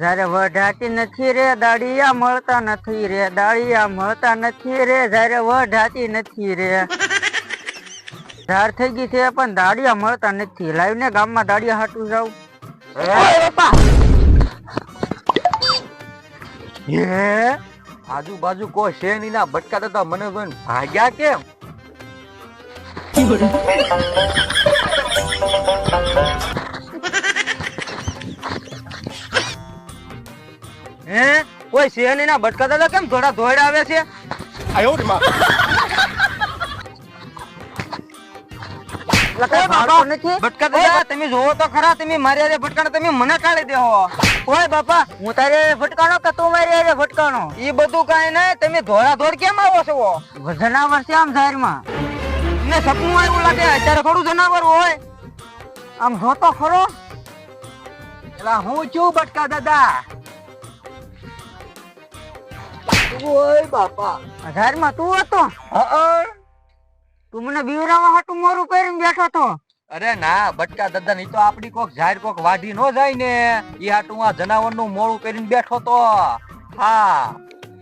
જયારે વઢાતી નથી રે દાડિયા મળતા નથી રે દાડિયા મળતા નથી રે, જયારે વઢાતી નથી રે. ધાર થઈ ગઈ છે, પણ દાડિયા મળતા નથી. લાઈવ ને ગામમાં દાડિયા હાટું જાવ હે? આજુબાજુ કોઈ છે નહીં, ના ભટકા દેતા મને ભાગ્યા કેમ? હે? કોઈ છે ના બટકા દાદા કેમ થોડા ધોઈડ આવે છે? બાપા. નથી? બટકા દાદા તમે જોવો તો ખરા તમે મારી આરે ભટકાણા તમે મને કાઢી દેહો ઓય બાપા હું તારે ભટકાણો કે તું મારી હારે ભટકાણો ઈ બધું કાંઈ નહીં તમે ધોળા ધોળ કેમ આવો છો? જનાવર વર્ષે આમ જાહેરમાં. ને સપનું આવ્યું લાગે અત્યારે થોડું જનાવર હોય. આમ જોતો ખરો. એલા હું છું બટકા દાદા. ઓય બાપા. જાહેરમાં તું હતો? તું મને બીવરાવા હાટું મોરું પહેરીને બેઠો તો અરે ના બટકા દાદા ની તો આપડી કોક જાહેર કોક વાઢી નો જાય ને. ઈ હાટું આ જનાવરનું મોડું પહેરીને બેઠો તો. હા.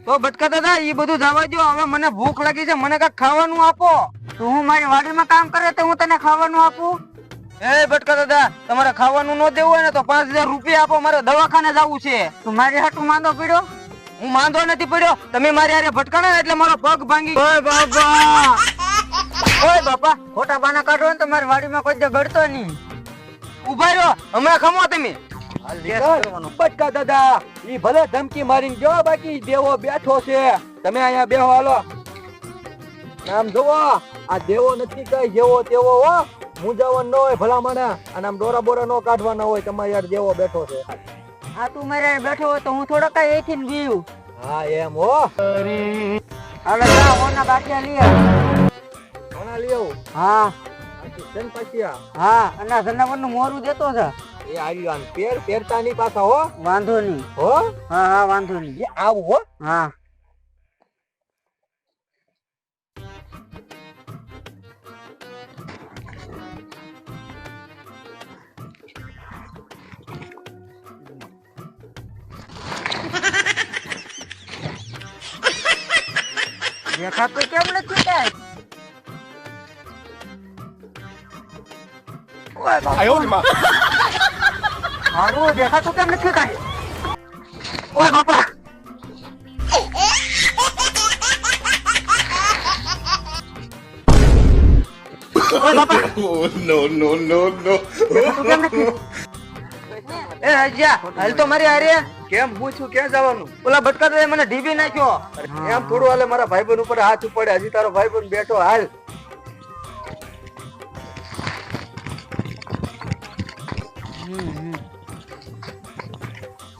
તો બટકા દાદા એ બધું જવા દો હવે મને ભૂખ લાગી છે મને કાંઈક ખાવાનું આપો. તું હું મારી વાડીમાં કામ કરે તો હું તને ખાવાનું આપું? એ બટકા દાદા તમારે ખાવાનું ન દેવું હોય ને તો પાંચ હજાર રૂપિયા આપો મારે દવાખાને જવું છે. તું મારી હાટું માંદો પીડ્યો હું માંદો નથી પડ્યો તમે મારી હારે ભટકાણા એટલે મારો પગ ભાંગી ઓય બાપા! ઓય બાપા! ખોટા બાના કાઢો ને તો મારી વાડીમાં કોઈ દે ગળતો નહીં. ઊભા રહ્યો હમણાં ખમો તમે. બટકા દાદા ઈ ભલે ધમકી મારીને જો બાકી દેવો બેઠો છે. તમે અહીંયા બેહો હાલો. આમ જોવો આ દેવો નથી કઈ જેવો તેવો હો. મુંજાવન ન હોય ભલા મને અને આમ ડોરા બોરા નો કાઢવાના હોય તમારે યાર જેવો બેઠો છે. આ તું મારે બેઠો હોય તો હું થોડો કઈ એથી ને હા એમ હો. હવે જા ઓના બાટિયા લઈ આવ. ઓના લઈ આવ? હા. સેન પાટિયા હા અને જનાવરનું મોરું દેતો છે. એ આવ્યું આમ પેર પેરતા ની પાછા હો. વાંધો નહીં. હો? હા હા વાંધો નહીં. આવું હો? હા. દેખાતું કેમ નથી કાંઈ? હારું, દેખાતું કેમ નથી કાંઈ? ઓય બાપા ઓય બાપા Oh, no, no, no, no. એ રાજ્યા હાલ તો મારી હારે. કેમ? હું છું ક્યાં જવાનું? ઓલા ભટકા તો મને ઢીબી નાખ્યો. એમ થોડું હાલે મારા ભાઈબંધ ઉપર હાથ ઉપાડે. હજી તારો ભાઈબંધ બેઠો હાલ.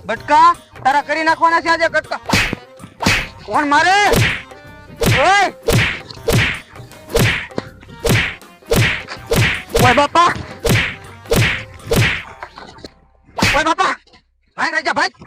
બટકા તારા કરી નાખવાના છે આજે કટકા. કોણ મારે? ઓય! ઓય બાપા! ઓય બાપા. ભાઈ રાજા ભાઈ.